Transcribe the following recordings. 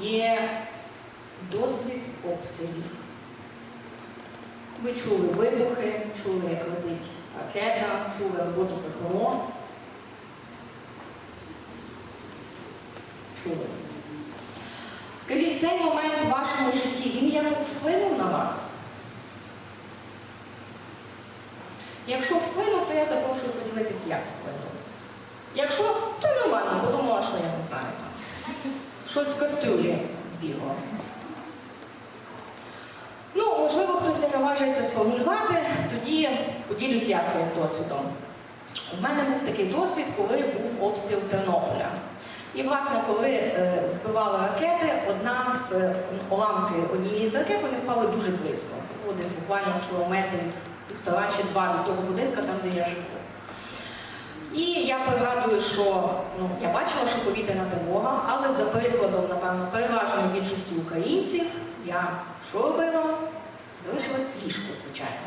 є досвід обстрілів? Ви чули вибухи, чули, як летить ракета, чули роботу ППО? Чули. Скажіть, цей момент в вашому житті, він якось вплинув на вас? Якщо вплинув, то я запрошую поділитися, як вплинув. Якщо, то нормально, бо думала, що я не знаю. там. Щось в кастрюлі збігло. Ну, можливо, хтось не наважується сформулювати, тоді поділюсь я своїм досвідом. У мене був такий досвід, коли був обстріл Тернополя. І, власне, коли е, збивали ракети, одна з е, уламки однієї з ракет вони впали дуже близько. Це було десь буквально кілометрів півтора чи два від того будинка, там, де я живу. І я пригадую, що ну, я бачила, що повітряна тривога, але за прикладом, напевно, переважної більшості українців, я що робила? Залишилась в ліжку, звичайно.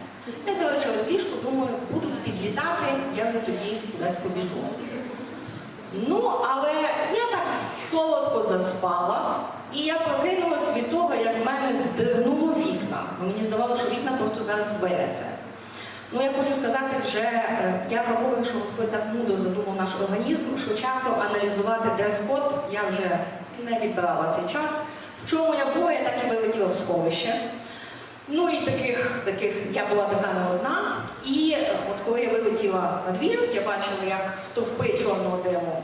Я залишилась в ліжку, думаю, будуть підлітати, я вже тоді кудись побіжу. Ну, але я так солодко заспала, і я прокинулась від того, як в мене здригнуло вікна. Мені здавалося, що вікна просто зараз винесе. Ну, я хочу сказати, вже е, я враховую, що Господь так мудро задумав наш організм, що часу аналізувати дрес-код я вже не відбирала цей час. В чому я була, я так і вилетіла в сховище. Ну і таких, таких я була така не одна. І е, от коли я вилетіла на двір, я бачила, як стовпи чорного диму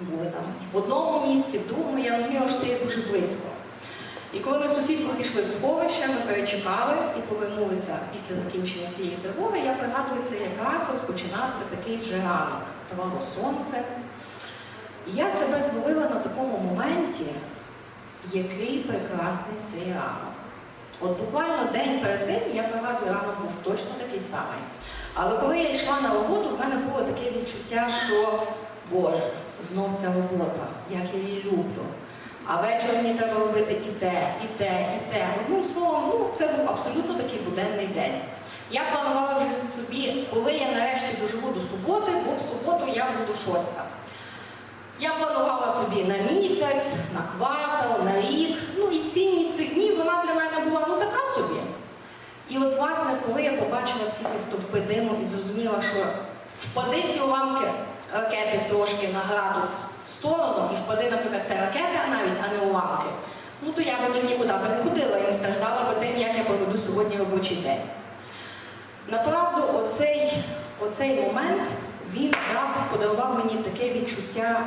були там в одному місці, в другому, я розуміла, що це є дуже близько. І коли ми з сусідкою пішли в сховище, ми перечекали і повернулися після закінчення цієї тривоги, я пригадую, це якраз розпочинався такий вже ранок. Ставало сонце. І я себе зловила на такому моменті, який прекрасний цей ранок. От буквально день перед тим, я пригадую, ранок був точно такий самий. Але коли я йшла на роботу, в мене було таке відчуття, що Боже, знов ця робота, як я її люблю. А ввечері мені треба робити і те, і те, і те. Одним словом, ну, це був абсолютно такий буденний день. Я планувала вже собі, коли я нарешті доживу до суботи, бо в суботу я буду шоста. Я планувала собі на місяць, на квартал, на рік. Ну і цінність цих днів вона для мене була ну така собі. І от, власне, коли я побачила всі ці стовпи диму і зрозуміла, що впади ці уламки ракети трошки на градус сторону, і впади, наприклад, це ракета навіть, а не уламки, ну то я би вже нікуди би не ходила і не страждала би тим, як я проведу сьогодні робочий день. Направду, оцей, оцей момент він дав, подарував мені таке відчуття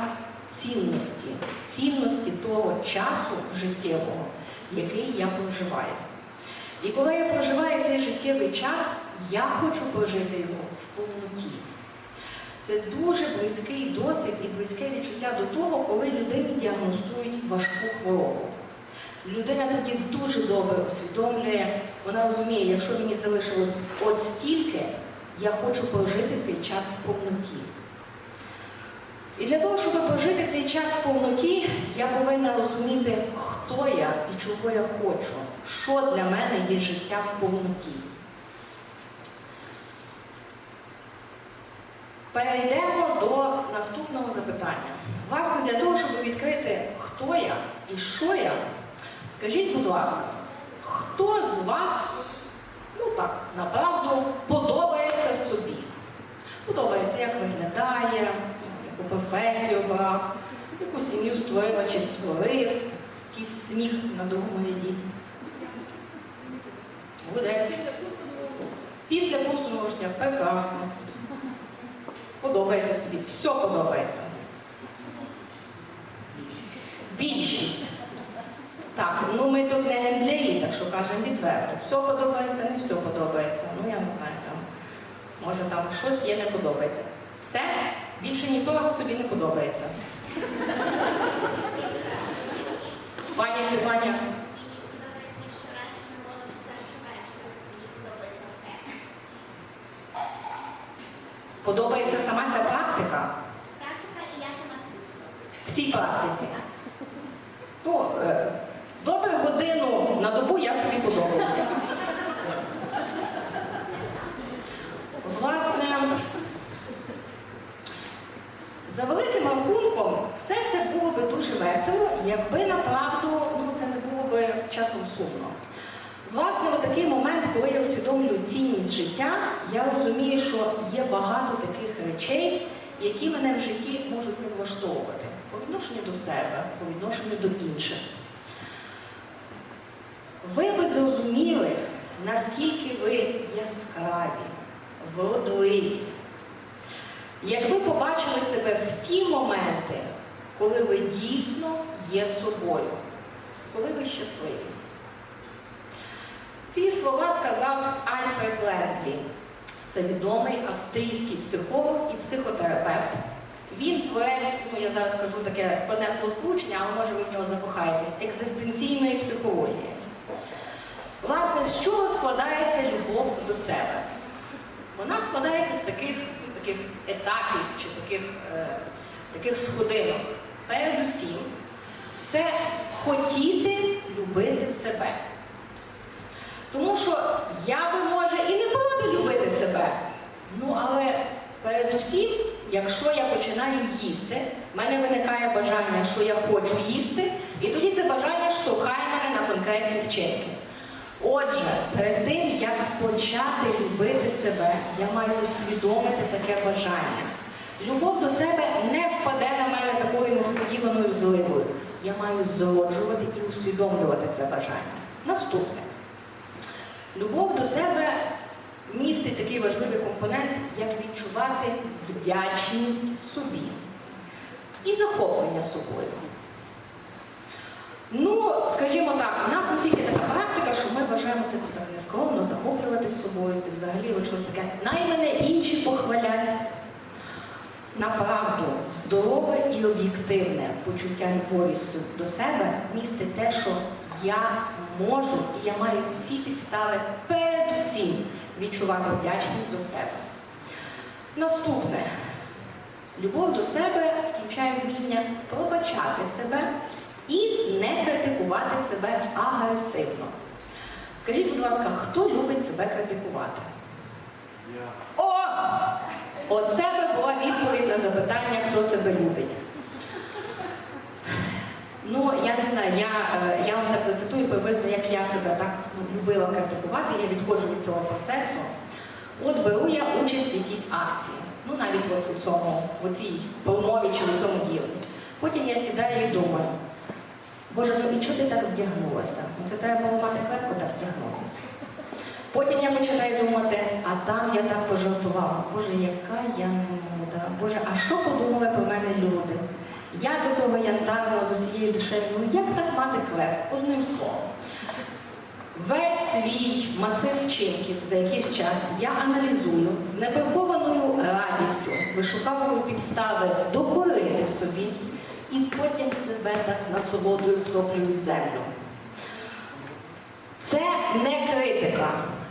цінності, цінності того часу життєвого, який я проживаю. І коли я проживаю цей життєвий час, я хочу прожити його в повноті. Це дуже близький досвід і близьке відчуття до того, коли людині діагностують важку хворобу. Людина тоді дуже добре усвідомлює, вона розуміє, якщо мені залишилось от стільки, я хочу прожити цей час в повноті. І для того, щоб прожити цей час в повноті, я повинна розуміти, хто я і чого я хочу, що для мене є життя в повноті. Перейдемо до наступного запитання. Власне, для того, щоб відкрити, хто я і що я, скажіть, будь ласка, хто з вас, ну так, направду, подобається собі? Подобається, як виглядає, яку професію обрав, яку сім'ю створила чи створив, якийсь сміх на другому ряді. Після курсу життя прекрасно. Подобається собі, все подобається. Більшість. Так, ну ми тут не гендлярі, так що кажемо відверто. Все подобається, не все подобається. Ну я не знаю там. Може там щось є не подобається. Все, більше нікого собі не подобається. Пані Стефанія, Подобається щораз на все щовечора. Мені подобається сама ця практика Практика і я сама в цій практиці. Ну, е, добре годину на добу я собі подобаюся. Власне, за великим рахунком, все це було би дуже весело, якби направду ну, це не було би часом сумно. Власне, в такий момент, коли я усвідомлюю цінність життя, я розумію, що є багато таких речей, які мене в житті можуть не влаштовувати по відношенню до себе, по відношенню до інших. Ви би зрозуміли, наскільки ви яскраві, вродливі, якби побачили себе в ті моменти, коли ви дійсно є собою, коли ви щасливі. Ці слова сказав Альфред Лендлі. Це відомий австрійський психолог і психотерапевт. Він творець, ну я зараз скажу таке складне словосполучення, але може ви в нього закохаєтесь, екзистенційної психології. Власне, з чого складається любов до себе? Вона складається з таких, ну, таких етапів чи таких, е, таких сходинок. Передусім, це хотіти любити себе. Тому що я би, може, і не проти любити себе. Ну, але передусім, якщо я починаю їсти, в мене виникає бажання, що я хочу їсти, і тоді це бажання штовхає мене на конкретні вчинки. Отже, перед тим, як почати любити себе, я маю усвідомити таке бажання. Любов до себе не впаде на мене такою несподіваною зливою. Я маю зроджувати і усвідомлювати це бажання. Наступне. Любов до себе містить такий важливий компонент, як відчувати вдячність собі і захоплення собою. Ну, скажімо так, у нас у всіх є така практика, що ми вважаємо це так нескромно, захоплюватись собою, це взагалі от щось таке. Най мене інші похвалять. Направду, здорове і об'єктивне почуття любові до себе містить те, що я можу і я маю всі підстави передусім відчувати вдячність до себе. Наступне. Любов до себе включає вміння пробачати себе і не критикувати себе агресивно. Скажіть, будь ласка, хто любить себе критикувати? О! Оце би була відповідь на запитання, хто себе любить. Ну, я не знаю, я, е, я вам так зацитую приблизно, як я себе так ну, любила критикувати, я відходжу від цього процесу. От беру я участь в якійсь акції, ну навіть от у цьому, в цій промові чи у цьому ділі. Потім я сідаю і думаю, Боже, ну і чого ти так вдягнулася? Ну це треба було мати крепко так вдягнутися. Потім я починаю думати, а там я так пожартувала. Боже, яка я муда. Боже, а що подумали про мене люди? Я до того янтарно з усією душею, ну як так мати клеп? Одним словом. Весь свій масив вчинків за якийсь час я аналізую з неприхованою радістю, вишуковую підстави докорити собі і потім себе так з насолодою втоплюю в землю. Це не критика.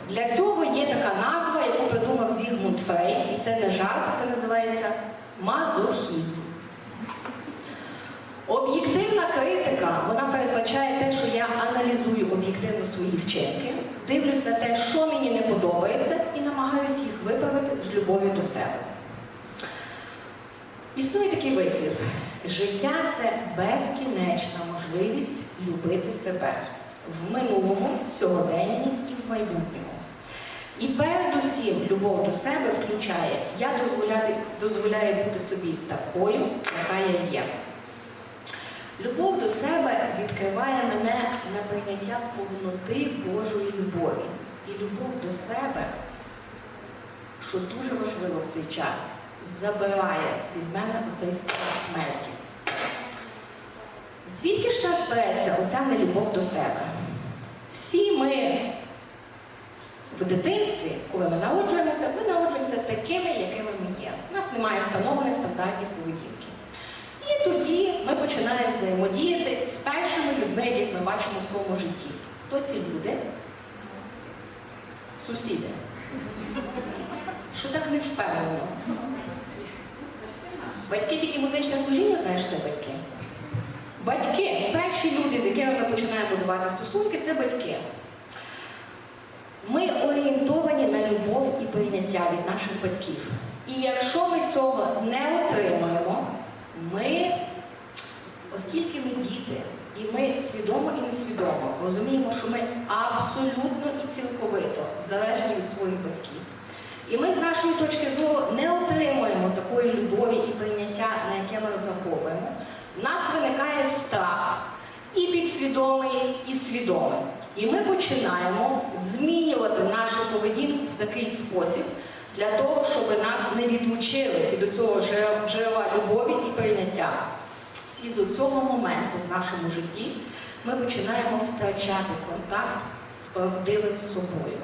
Для цього є така назва, яку придумав Зігмунд Фрейд, і це не жарт, це називається мазохізм. Об'єктивна критика, вона передбачає те, що я аналізую об'єктивно свої вчинки, дивлюсь на те, що мені не подобається, і намагаюся їх виправити з любов'ю до себе. Існує такий вислів: життя це безкінечна можливість любити себе в минулому, сьогоденні і в майбутньому. І передусім любов до себе включає, я дозволяю, дозволяю бути собі такою, яка я є. Любов до себе відкриває мене на прийняття повноти Божої любові. І любов до себе, що дуже важливо в цей час, забирає від мене оцей страх смерті. Звідки ж нас береться оця нелюбов до себе? Всі ми в дитинстві, коли ми народжуємося, ми народжуємося такими, якими ми є. У нас немає встановлених стандартів поведінки. Тоді ми починаємо взаємодіяти з першими людьми, яких ми бачимо в своєму житті. Хто ці люди? Сусіди. Що так не впевнено? Батьки тільки музичне служіння, знаєш, це батьки. Батьки, перші люди, з якими ми починаємо будувати стосунки, це батьки. Ми орієнтовані на любов і прийняття від наших батьків. І якщо ми цього не отримуємо, ми, оскільки ми діти, і ми свідомо і несвідомо розуміємо, що ми абсолютно і цілковито залежні від своїх батьків. І ми з нашої точки зору не отримуємо такої любові і прийняття, на яке ми розраховуємо. В нас виникає страх і підсвідомий, і свідомий. І ми починаємо змінювати нашу поведінку в такий спосіб для того, щоб нас не відлучили від цього джерела любові і прийняття. І з цього моменту в нашому житті ми починаємо втрачати контакт з правдивим собою.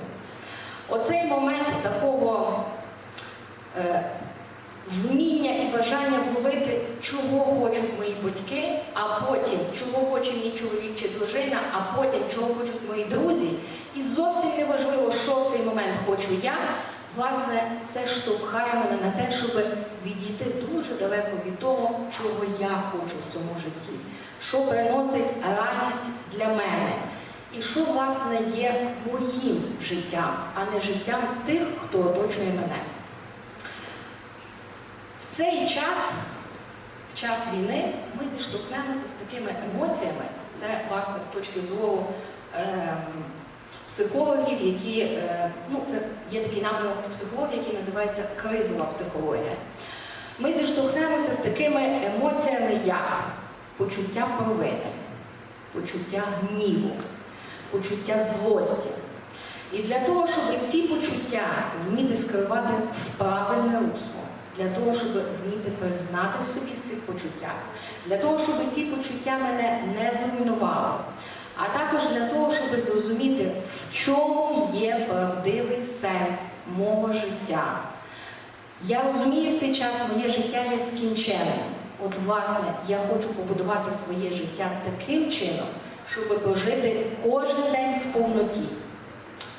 Оцей момент такого е, вміння і бажання вловити, чого хочуть мої батьки, а потім чого хоче мій чоловік чи дружина, а потім чого хочуть мої друзі. І зовсім не важливо, що в цей момент хочу я. Власне, це штовхає мене на те, щоб відійти дуже далеко від того, чого я хочу в цьому житті, що приносить радість для мене. І що, власне, є моїм життям, а не життям тих, хто оточує мене. В цей час, в час війни, ми зіштовхнемося з такими емоціями. Це, власне, з точки зору е, психологів, які, е, ну, це є такий напрямок в психології, який називається кризова психологія. Ми зіштовхнемося з такими емоціями, як почуття провини, почуття гніву, почуття злості. І для того, щоб ці почуття вміти скерувати в правильне русло, для того, щоб вміти признати собі в цих почуттях, для того, щоб ці почуття мене не зруйнували, а також для того, щоб зрозуміти, в чому є правдивий сенс мого життя. Я розумію в цей час, моє життя є скінченим. От, власне, я хочу побудувати своє життя таким чином, щоб прожити кожен день в повноті.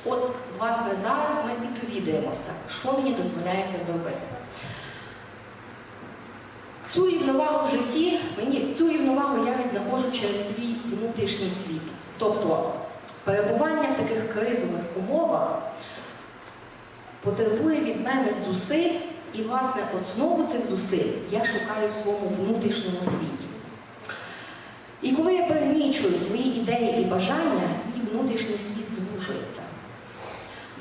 От, власне, зараз ми і довідаємося, що мені дозволяється зробити. Цю рівновагу в житті, мені цю рівновагу я віднаходжу через свій внутрішній світ. Тобто перебування в таких кризових умовах потребує від мене зусиль, і, власне, основу цих зусиль я шукаю в своєму внутрішньому світі. І коли я перемічую свої ідеї і бажання, мій внутрішній світ звужується.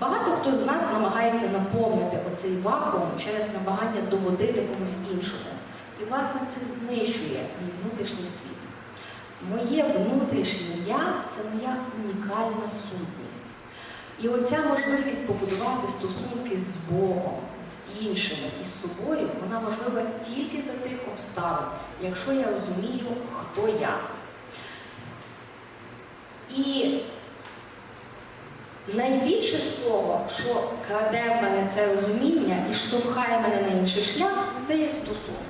Багато хто з нас намагається наповнити оцей вакуум через намагання догодити комусь іншому. І, власне, це знищує мій внутрішній світ. Моє внутрішнє я це моя унікальна сутність. І оця можливість побудувати стосунки з Богом, з іншими і з собою, вона можлива тільки за тих обставин, якщо я розумію, хто я. І найбільше того, що краде в мене це розуміння і штовхає мене на інший шлях, це є стосунки.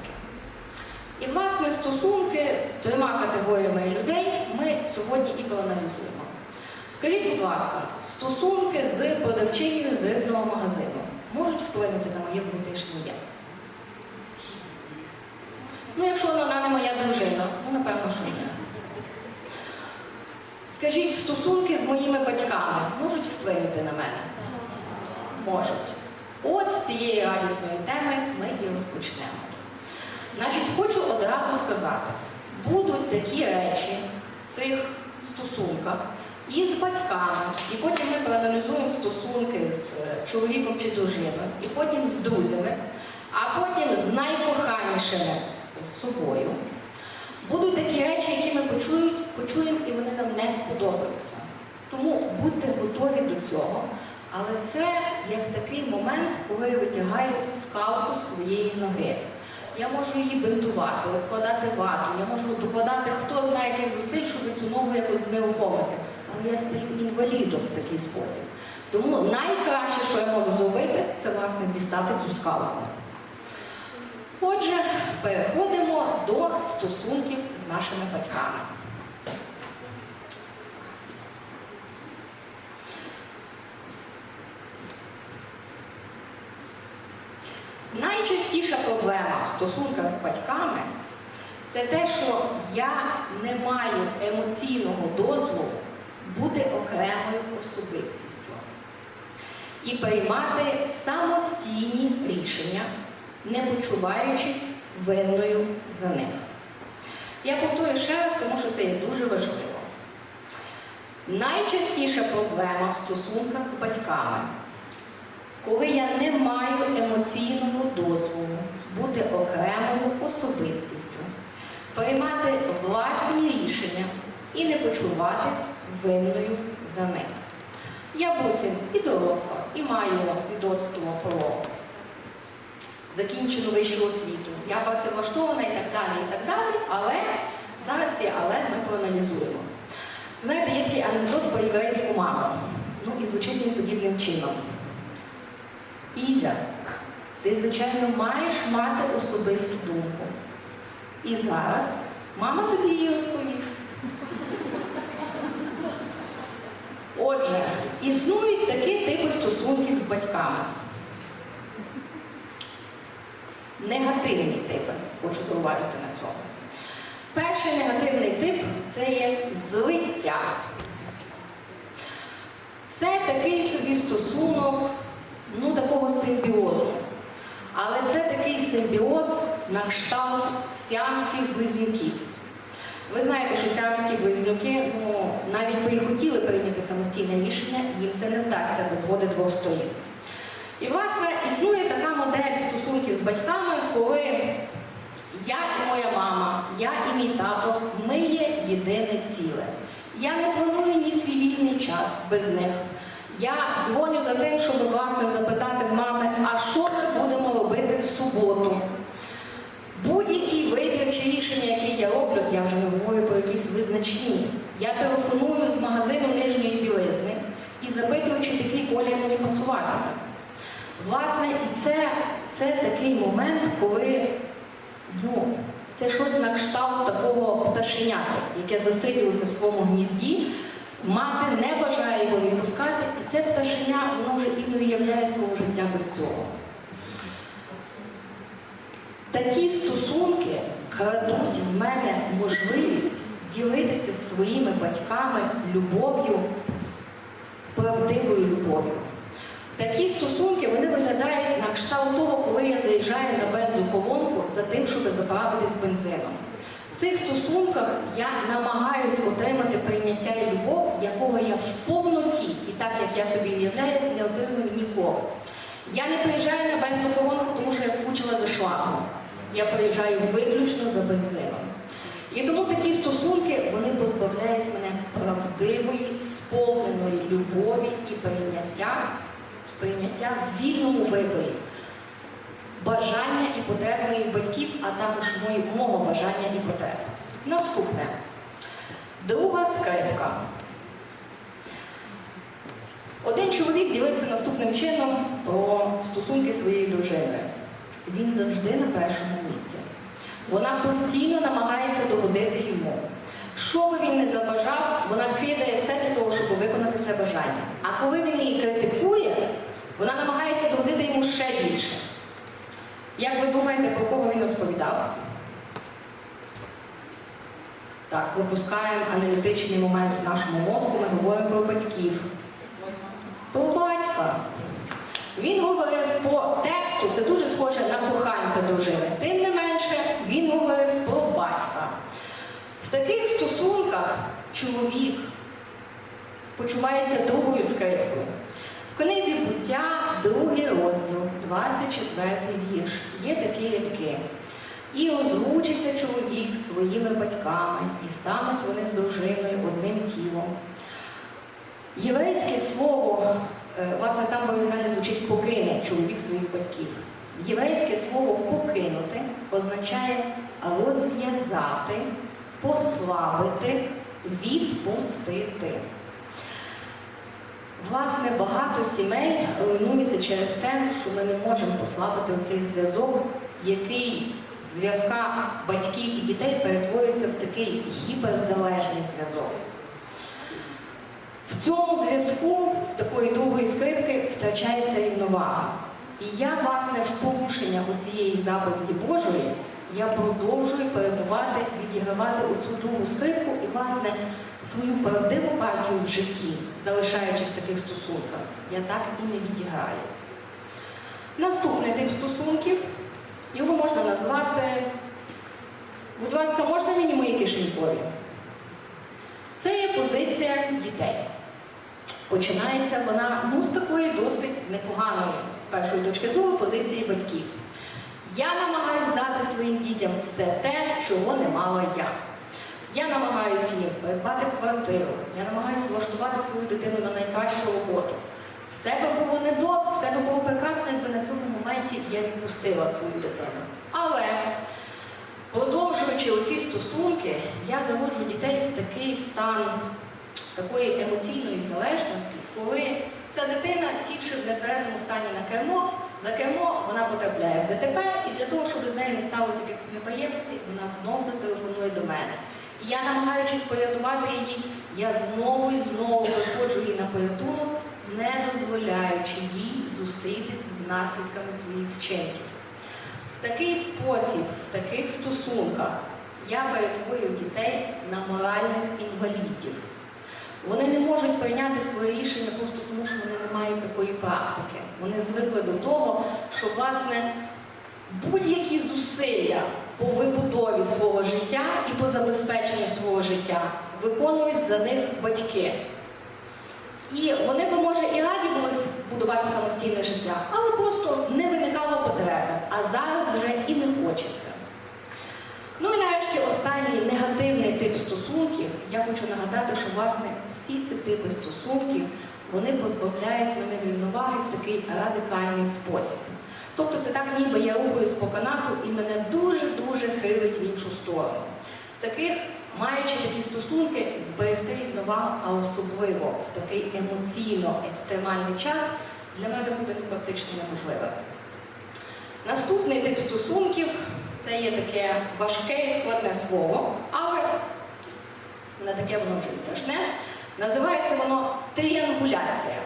І, власне, стосунки з трьома категоріями людей ми сьогодні і проаналізуємо. Скажіть, будь ласка, стосунки з продавчиною з рибного магазину можуть вплинути на моє внутрішнє я? Ну, якщо вона не моя дружина, ну, напевно, що ні. Скажіть, стосунки з моїми батьками можуть вплинути на мене? Можуть. От з цієї радісної теми ми і розпочнемо. Значить, хочу одразу сказати, будуть такі речі в цих стосунках і з батьками, і потім ми проаналізуємо стосунки з е, чоловіком чи дружиною, і потім з друзями, а потім з найкоханішими з собою. Будуть такі речі, які ми почуємо, почуємо і вони нам не сподобаються. Тому будьте готові до цього. Але це як такий момент, коли я витягаю скалку своєї ноги. Я можу її бинтувати, обкладати вату, я можу докладати хто знає яких зусиль, щоб цю ногу якось знерухомити. Але я стаю інвалідом в такий спосіб. Тому найкраще, що я можу зробити, це власне дістати цю скалу. Отже, переходимо до стосунків з нашими батьками. Найчастіша проблема в стосунках з батьками це те, що я не маю емоційного дозволу бути окремою особистістю і приймати самостійні рішення, не почуваючись винною за них. Я повторю ще раз, тому що це є дуже важливо. Найчастіша проблема в стосунках з батьками, коли я не маю емоційного дозволу бути окремою особистістю, приймати власні рішення і не почуватись винною за них. Я буцім і доросла, і маю свідоцтво про закінчену вищу освіту. Я працевлаштована і так далі, і так далі, але зараз ці але ми проаналізуємо. Знаєте, є такий анекдот про єврейську маму. Ну і звучить він подібним чином. Ізя, ти, звичайно, маєш мати особисту думку. І зараз мама тобі її розповість. Отже, існують такі типи стосунків з батьками. Негативні типи, хочу зауважити на цьому. Перший негативний тип це є злиття. Це такий собі стосунок, ну, такого симбіозу. Але це такий симбіоз на кшталт сіамських близнюків. Ви знаєте, що сіамські близнюки, ну, навіть би і хотіли прийняти самостійне рішення, їм це не вдасться без згоди двох сторін. І, власне, існує така модель стосунків з батьками, коли я і моя мама, я і мій тато, ми є єдине ціле. Я не планую ні свій вільний час без них. Я дзвоню за тим, щоб власне запитати в мами, а що ми будемо робити в суботу. Будь-який вибір чи рішення, які я роблю, я вже не говорю про якісь визначні. Я телефоную з магазину нижньої білизни і запитую, чи такий колір мені пасуватиме. Власне, і це, це такий момент, коли ну, це щось на кшталт такого пташеняти, яке засиділося в своєму гнізді, мати не бажає його відпускати, і це пташеня, воно вже і не уявляє свого життя без цього. Такі стосунки крадуть в мене можливість ділитися своїми батьками любов'ю, правдивою любов'ю. Такі стосунки вони виглядають на кшталт того, коли я заїжджаю на бензоколонку за тим, щоб заправитись бензином. В цих стосунках я намагаюся отримати прийняття і любов, якого я в повноті, і так як я собі уявляю, не отримую ніколи. Я не приїжджаю на бензоколонку, тому що я скучила за шлагом. Я приїжджаю виключно за бензином. І тому такі стосунки вони позбавляють мене правдивої, сповненої любові і прийняття, прийняття в вільному виборі, бажання і потреб моїх батьків, а також мого бажання і потреб. Наступне. Друга скрипка. Один чоловік ділився наступним чином про стосунки зі своєю дружиною. Він завжди на першому місці. Вона постійно намагається догодити йому. Що би він не забажав, вона кидає все для того, щоб виконати це бажання. А коли він її критикує, вона намагається догодити йому ще більше. Як ви думаєте, про кого він розповідав? Так, запускаємо аналітичний момент в нашому мозку, ми говоримо про батьків. Про батька. Він говорив по тексту, це дуже схоже на коханця дружини. Тим не менше, він говорив про батька. В таких стосунках чоловік почувається другою скрипкою. В книзі буття, другий розділ, 24 вірш, є такі рядки. І озвучиться чоловік своїми батьками, і стануть вони з дружиною одним тілом. Єврейське слово, е, власне, там в оригіналі звучить покине чоловік своїх батьків. Єврейське слово покинути означає розв'язати, послабити, відпустити. Власне, багато сімей руйнуються через те, що ми не можемо послабити цей зв'язок, який з зв'язка батьків і дітей перетворюється в такий гіперзалежний зв'язок. В цьому зв'язку такої другої скрипки втрачається рівновага. І я, власне, в порушення цієї заповіді Божої, я продовжую перебувати, відігравати оцю другу скрипку і, власне, свою правдиву партію в житті, залишаючись в таких стосунках, я так і не відіграю. Наступний тип стосунків, його можна назвати, будь ласка, можна мені мої кишенькові? Це є позиція дітей. Починається вона ну, з такої досить непоганої, з першої точки зору, позиції батьків. Я намагаюся дати своїм дітям все те, чого не мала я. Я намагаюся їм придбати квартиру, я намагаюся влаштувати свою дитину на найкращу роботу. Все би було недобре, все би було прекрасно, якби на цьому моменті я відпустила свою дитину. Але продовжуючи оці стосунки, я заводжу дітей в такий стан такої емоційної залежності, коли ця дитина, сівши в нетверезому стані на кермо, за кермо вона потрапляє в ДТП, і для того, щоб з нею не сталося якихось неприємностей, вона знов зателефонує до мене. Я, намагаючись порятувати її, я знову і знову приходжу їй на порятунок, не дозволяючи їй зустрітися з наслідками своїх вчинків. В такий спосіб, в таких стосунках я перетворюю дітей на моральних інвалідів. Вони не можуть прийняти своє рішення просто тому, що вони не мають такої практики. Вони звикли до того, що власне будь-які зусилля по вибудові свого життя і по забезпеченню свого життя виконують за них батьки. І вони би, може, і раді були будувати самостійне життя, але просто не виникало потреби, а зараз вже і не хочеться. Ну і нарешті останній негативний тип стосунків. Я хочу нагадати, що власне всі ці типи стосунків вони позбавляють мене рівноваги в такий радикальний спосіб. Тобто це так, ніби я рухаюсь по канату і мене дуже-дуже хилить в іншу сторону. Таких, маючи такі стосунки, зберегти рівновагу, а особливо в такий емоційно екстремальний час, для мене буде практично неможливо. Наступний тип стосунків це є таке важке і складне слово, але не таке воно вже страшне. Називається воно тріангуляція.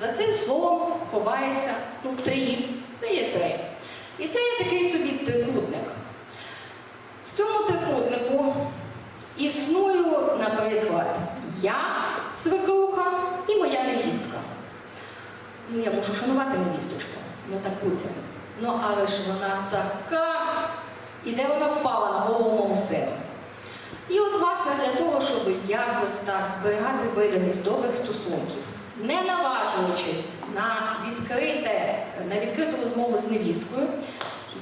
За цим словом ховається ну, трі, це є три. І це є такий собі трикутник. В цьому трикутнику існую, наприклад, я, свекруха і моя невістка. Ну, я мушу шанувати невісточку, ну так буцім. Ну, але ж вона така, і де вона впала на голову моєму сину. І от, власне, для того, щоб якось так зберігати видимість добрих стосунків, не наважуючись на, відкрите, на відкриту розмову з невісткою,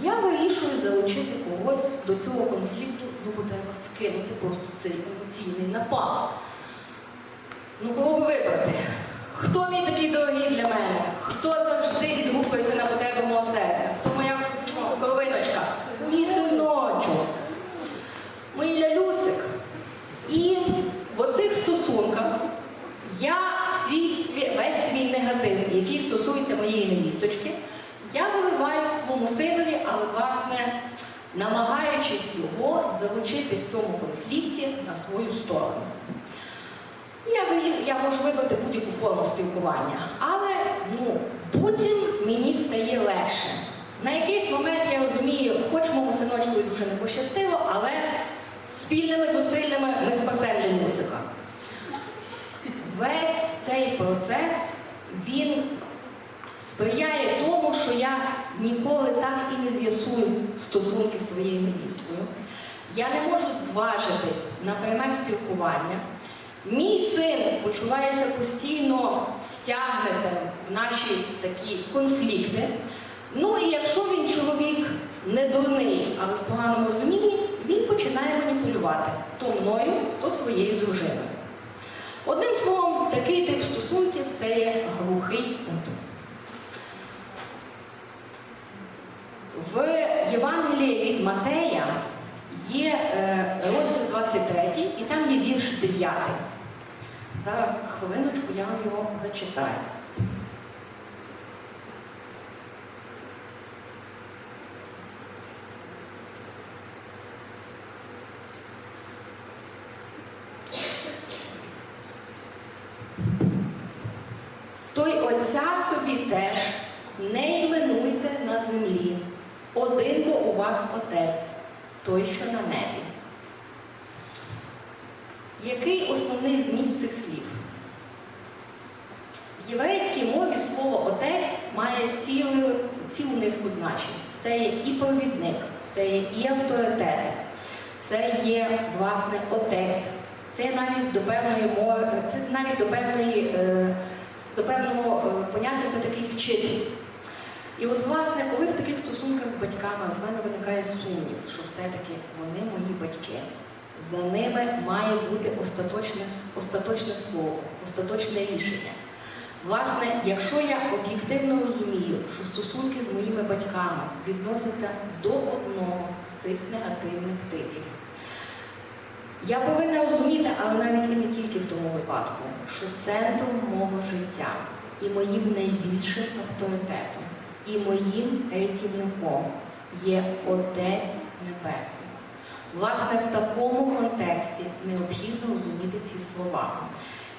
я вирішую залучити когось до цього конфлікту, ну треба скинути просто цей емоційний напад. Ну, кого би вибрати? Хто мій такий дорогий для мене? Хто завжди відгукується на потреби мого серця? Хто моя половиночка? Мій синочок, мій лялюсик. І в оцих стосунках я свій, сві- весь свій негатив, який стосується моєї невісточки, я виливаю своєму синові, але, власне, намагаючись його залучити в цьому конфлікті на свою сторону. Я, я можу вибрати будь-яку форму спілкування, але ну, буцім мені стає легше. На якийсь момент я розумію, хоч моєму синочку дуже не пощастило, але спільними зусиллями ми спасемо Лінусика. Весь цей процес він сприяє тому, що я ніколи так і не з'ясую стосунки зі своєю невісткою. Я не можу зважитись на пряме спілкування. Мій син почувається постійно втягнутим в наші такі конфлікти. Ну і якщо він чоловік не дурний, але в поганому розумінні, він починає маніпулювати то мною, то своєю дружиною. Одним словом, такий тип стосунків це є глухий кут. В Євангелії від Матея є е, розділ 23, і там є вірш 9. Зараз хвилиночку я вам його зачитаю. Той отця собі теж не іменує Один бо у вас отець, той, що на небі. Який основний зміст цих слів? В єврейській мові слово отець має цілу, цілу низку значень. Це є і провідник, це є і авторитет, це є власне отець, це є навіть до певної мови, це навіть до певної, е, до певного е, поняття це такий вчитель. І от, власне, коли в таких стосунках з батьками в мене виникає сумнів, що все-таки вони мої батьки, за ними має бути остаточне, остаточне слово, остаточне рішення. Власне, якщо я об'єктивно розумію, що стосунки з моїми батьками відносяться до одного з цих негативних типів, я повинна розуміти, але навіть і не тільки в тому випадку, що центром мого життя і моїм найбільшим авторитетом, і моїм рятівником є Отець Небесний. Власне, в такому контексті необхідно розуміти ці слова.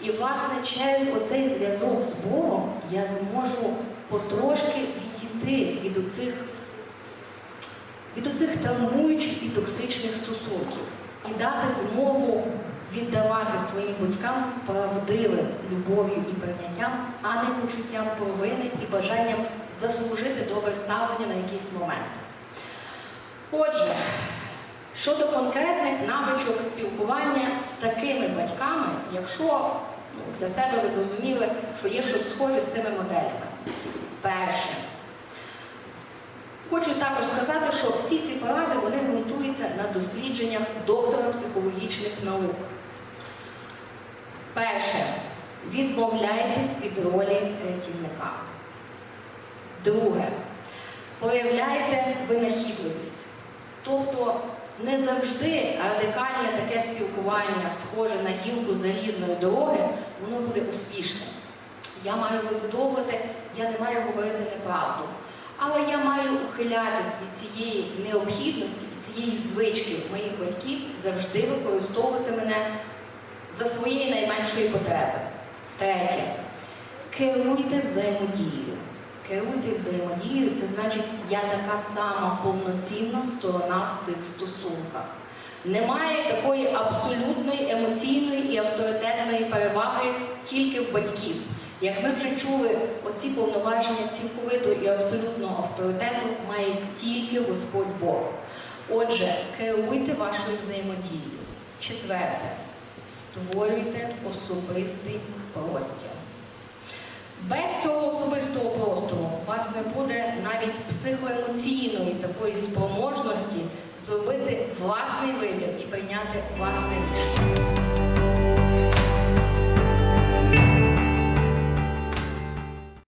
І, власне, через оцей зв'язок з Богом я зможу потрошки відійти від оцих, від оцих травмуючих і токсичних стосунків і дати змогу віддавати своїм батькам правдивим любов'ю і прийняттям, а не почуттям провини і бажанням заслужити добре ставлення на якийсь момент. Отже, щодо конкретних навичок спілкування з такими батьками, якщо ну, для себе ви зрозуміли, що є щось схоже з цими моделями. Перше. Хочу також сказати, що всі ці поради вони ґрунтуються на дослідженнях доктора психологічних наук. Перше. Відмовляйтесь від ролі рятівника. Друге. Проявляйте винахідливість. Тобто не завжди радикальне таке спілкування, схоже на гілку залізної дороги, воно буде успішним. Я маю вибудовувати, я не маю говорити неправду. Але я маю ухилятись від цієї необхідності і цієї звички моїх батьків завжди використовувати мене за своєї найменшої потреби. Третє. Керуйте взаємодією. Керуйте взаємодією, це значить, я така сама повноцінна сторона в цих стосунках. Немає такої абсолютної емоційної і авторитетної переваги тільки в батьків. Як ми вже чули, оці повноваження цілковито і абсолютного авторитету має тільки Господь Бог. Отже, керуйте вашою взаємодією. Четверте, створюйте особистий простір. Без цього особистого простору у вас не буде навіть психоемоційної такої спроможності зробити власний вибір і прийняти власне рішення.